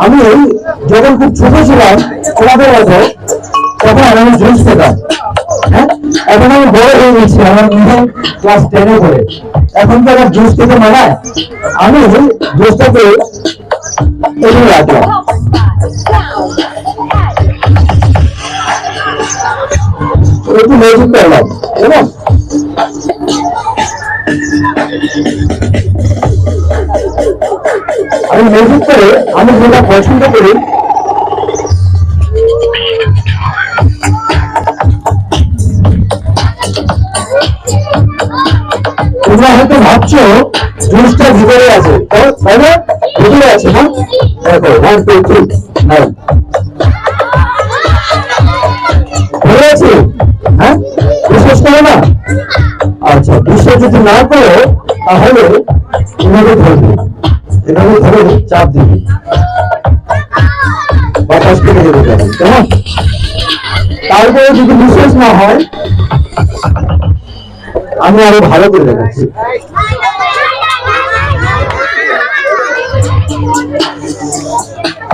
আমি যখন খুব ছোট ছিলাম তোমাদের মতো তখন আমি জুস খেতাম হ্যাঁ? এখন আমি বড় হয়ে গেছি, আমার নিজে ক্লাস টেনে পড়ে। এখন তো আমার জুস খেতে মানায়? আমি জুসটাকে এগিয়ে রাখলাম। একটু মজুদ করলাম কেমন? আমি মজুদ করে, আমি যেটা পছন্দ করি, তোমরা হয়তো ভাবছ জুসটা ভিতরে আছে। তাই না? ভিতরে আছে না? দেখো ওয়ান টু থ্রি যদি না করো তাহলে এভাবে ধরবে। এভাবে ধরে চাপ দিবে। বাতাস কেটে যেতে পারে কেমন? তারপরে যদি বিশ্বাস না হয়, আমি আরও ভালো করে দেখাচ্ছি।